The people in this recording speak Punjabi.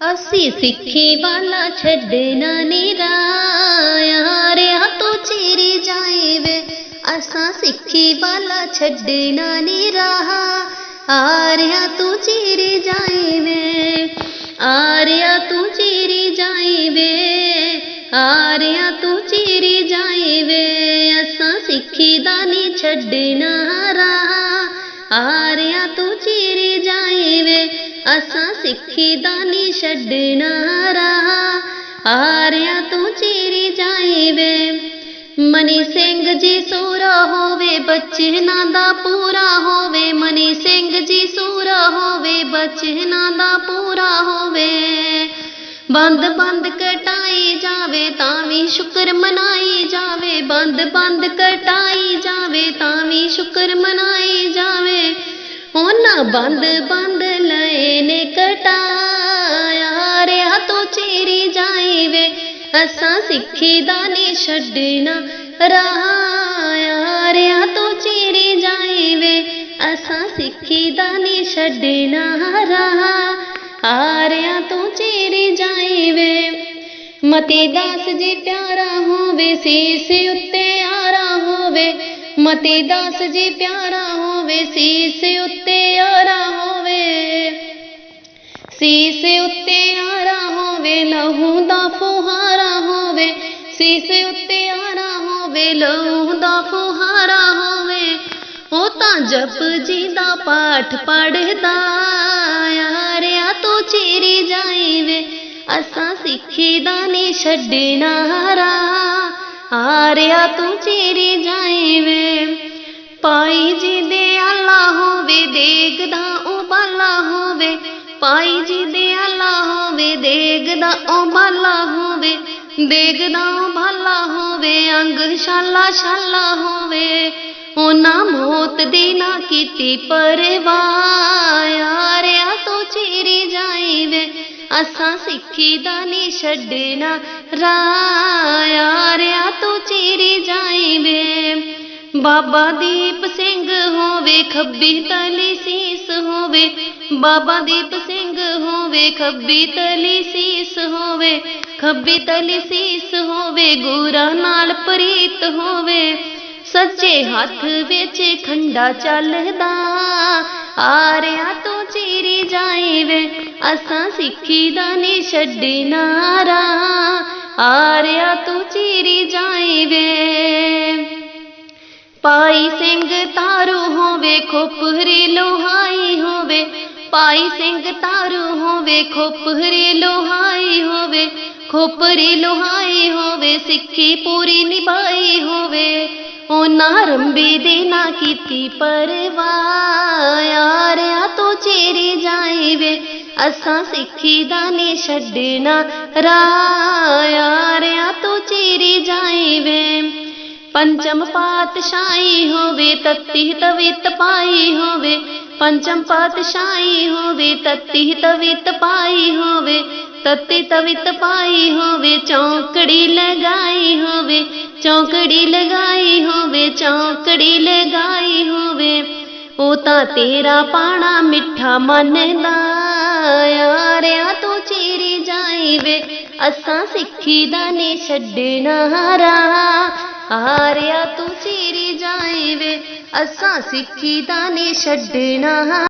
ਅਸੀਂ ਸਿੱਖੀ ਵਾਲਾ ਛੱਡਣਾ ਨੀ ਰਾਇਆ ਤੂੰ ਚੀਰੀ ਜਾਏ ਵੇ ਅਸਾਂ ਸਿੱਖੀ ਵਾਲਾ ਛੱਡਣਾ ਨੀ ਰਹਾ ਆਰਿਆ ਤੂੰ ਚੀਰੀ ਜਾਏ ਵੇ ਆਰਿਆ ਤੂੰ ਚੀਰੀ ਜਾਏ ਵੇ ਆਰਿਆ ਤੂੰ ਚੀਰੀ ਜਾਏ ਵੇ ਅਸਾਂ ਸਿੱਖੀ ਦਾ ਨੀ ਛੱਡਣਾ ਰਹਾ ਆਰਿਆ ਤੂੰ ਚੀਰੀ ਜਾਏ ਵੇ ਅਸਾਂ ਸਿੱਖੀ ਦਾ ਨਹੀਂ ਛੱਡਣਾ ਰਹਾ ਆਰਿਆ ਤੂੰ ਚੀਰੀ ਜਾਏ ਵੇ ਮਨੀ ਸਿੰਘ ਜੀ ਸੂਰਾ ਹੋਵੇ, ਬਚਨਾਂ ਦਾ ਪੂਰਾ ਹੋਵੇ। ਮਨੀ ਸਿੰਘ ਜੀ ਸੂਰਾ ਹੋਵੇ, ਬਚਨਾਂ ਦਾ ਪੂਰਾ ਹੋਵੇ। ਬੰਦ ਬੰਦ ਕਟਾਈ ਜਾਵੇ ਤਾਂ ਵੀ ਸ਼ੁਕਰ ਮਨਾਈ ਜਾਵੇ। ਬੰਦ ਬੰਦ ਕਟਾਈ ਜਾਵੇ ਤਾਂ ਵੀ ਸ਼ੁਕਰ ਮਨਾਈ ਜਾਵੇ। ਉਹਨਾਂ ਬੰਦ ਬੰਦ ਲਏ ਨੇ ਕਟਾਇਆ, ਰਿਆ ਤੂੰ ਚੀਰੀ ਜਾਈਵੇ। ਅਸਾਂ ਸਿੱਖੀ ਦਾ ਨੀ ਛੱਡਣਾ ਰਹਾਇਆ ਰਿਆ ਤੂੰ ਚੀਰੀ ਜਾਈ ਅਸਾਂ ਸਿੱਖੀ ਦਾ ਨੀ ਛੱਡਣਾ ਰਹਾ ਆਰਿਆ ਤੂੰ ਚੀਰੀ ਜਾਈ ਵੇ ਮਤੀ ਦਾਸ ਜੀ ਪਿਆਰਾ ਹੋਵੇ, ਸੀਸ ਉੱਤੇ ਮਤੀ ਦਾਸ ਜੀ ਪਿਆਰਾ ਹੋਵੇ, ਸੀਸ ਉੱਤੇ ਆਰਾ ਹੋਵੇ। ਸੀਸ ਉੱਤੇ ਆਰਾ ਹੋਵੇ, ਲਹੂ ਦਾ ਫੁਹਾਰਾ ਹੋਵੇ। ਸੀਸ ਉੱਤੇ ਆਰਾ ਹੋਵੇ, ਲਹੂ ਦਾ ਫੁਹਾਰਾ ਹੋਵੇ। ਉਹ ਤਾਂ ਜਪ ਜੀ ਦਾ ਪਾਠ ਪੜਦਾ ਯਾਰਿਆ ਤੂੰ ਚੀਰੀ ਜਾਈਵੇ ਅਸਾਂ ਸਿੱਖੀ ਦਾ ਨੀ ਛੱਡਣਾ ਰਾ ਹਾਰਿਆ ਤੂੰ ਚੀਰੀ ਜਾਈ ਪਾਈ ਜੀ ਦੇ ਆਲਾ ਹੋਵੇ, ਦੇਖਦਾ ਉਹ ਬਾਲਾ ਹੋਵੇ। ਪਾਈ ਜੀ ਦੇ ਆਲਾ ਹੋਵੇ, ਦੇਖਦਾ ਉਹ ਬਾਲਾ ਹੋਵੇ। ਦੇਖਦਾ ਉਹ ਹੋਵੇ, ਅੰਗ ਸ਼ਾਲਾ ਸ਼ਾਲਾ ਹੋਵੇ। ਉਹਨਾਂ ਮੌਤ ਦੀ ਨਾ ਕੀਤੀ ਪਰਵਾਹ ਯਾਰਿਆ ਅਸਾਂ ਸਿੱਖੀ ਦਾ ਨੀ ਛੱਡਣਾ। ਰਾਇਆ ਤੂੰ ਚੀਰੀ ਜਾਈ ਵੇ। ਬਾਬਾ ਦੀਪ ਸਿੰਘ ਹੋਵੇ, ਖੱਬੀ ਤਲੀ ਸੀਸ ਹੋਵੇ। ਬਾਬਾ ਦੀਪ ਸਿੰਘ ਹੋਵੇ, ਖੱਬੀ ਤਲੀ ਸੀਸ ਹੋਵੇ। ਖੱਬੀ ਤਲੀ ਸੀਸ ਹੋਵੇ, ਗੁਰਾਂ ਨਾਲ ਪ੍ਰੀਤ ਹੋਵੇ। ਸੱਚੇ ਹੱਥ ਵਿੱਚ ਖੰਡਾ ਚੱਲਦਾ। ਆਰਿਆ ਤੂੰ ਚੀਰੀ ਜਾਏ ਵੇ ਅਸਾਂ ਸਿੱਖੀ ਦਾ ਨੀ ਛੱਡਣਾ ਰਾ ਆਰਿਆ ਤੂੰ ਚੀਰੀ ਜਾਈ ਵੇ ਪਾਈ ਸਿੰਘ ਤਾਰੂ ਹੋਵੇ, ਖੋਪਰੀ ਲੋਹਾਈ ਹੋਵੇ, ਪਾਈ ਸਿੰਘ ਤਾਰੂ ਹੋਵੇ, ਖੋਪਰੀ ਲੋਹਾਈ ਹੋਵੇ, ਖੋਪਰੀ ਲੋਹਾਈ ਹੋਵੇ, ਸਿੱਖੀ ਪੂਰੀ ਨਿਭਾਈ ਹੋਵੇ। ਉਹਨਾਂ ਰੰਬੇ ਦੇ ਨਾ ਕੀਤੀ ਪਰਵਾਹ। ਯਾਰਿਆ ਤੂੰ ਚੀਰੀ ਜਾਈ ਵੇ ਅਸਾਂ ਸਿੱਖੀ ਦਾ ਨੀ ਛੱਡਣਾ ਰਾ ਯਾਰਿਆ ਤੂੰ ਚੀਰੀ ਜਾਈ ਵੇ ਪੰਚਮ ਪਾਤਸ਼ਾਹੀ ਹੋਵੇ, ਤਤੀ ਤਵਿਤ ਪਾਈ ਹੋਵੇ, ਪੰਚਮ ਪਾਤਸ਼ਾਹੀ ਹੋਵੇ, ਤਤੀ ਤਵਿਤ ਪਾਈ ਹੋਵੇ, ਤਤੀ ਤਵਿਤ ਪਾਈ ਹੋਵੇ, ਚੌਂਕੜੀ ਲਗਾਈ ਹੋਵੇ ਚੌਂਕੜੀ ਲਗਾਈ ਹੋਵੇ, ਚੌਂਕੜੀ ਲਗਾਈ ਹੋਵੇ, ਉਹ ਤਾਂ ਤੇਰਾ ਪਾਣਾ ਮਿੱਠਾ ਮੰਨਦਾ ਯਾਰਿਆ ਤੂੰ ਚੀਰੀ ਜਾਈ ਵੇ ਅਸਾਂ ਸਿੱਖੀ ਦਾ ਨੀ ਛੱਡਣਾ ਰਾ ਆਰਿਆ ਤੂੰ ਚੀਰੀ ਜਾਈ ਵੇ ਅਸਾਂ ਸਿੱਖੀ ਦਾ ਨੀ ਛੱਡਣਾ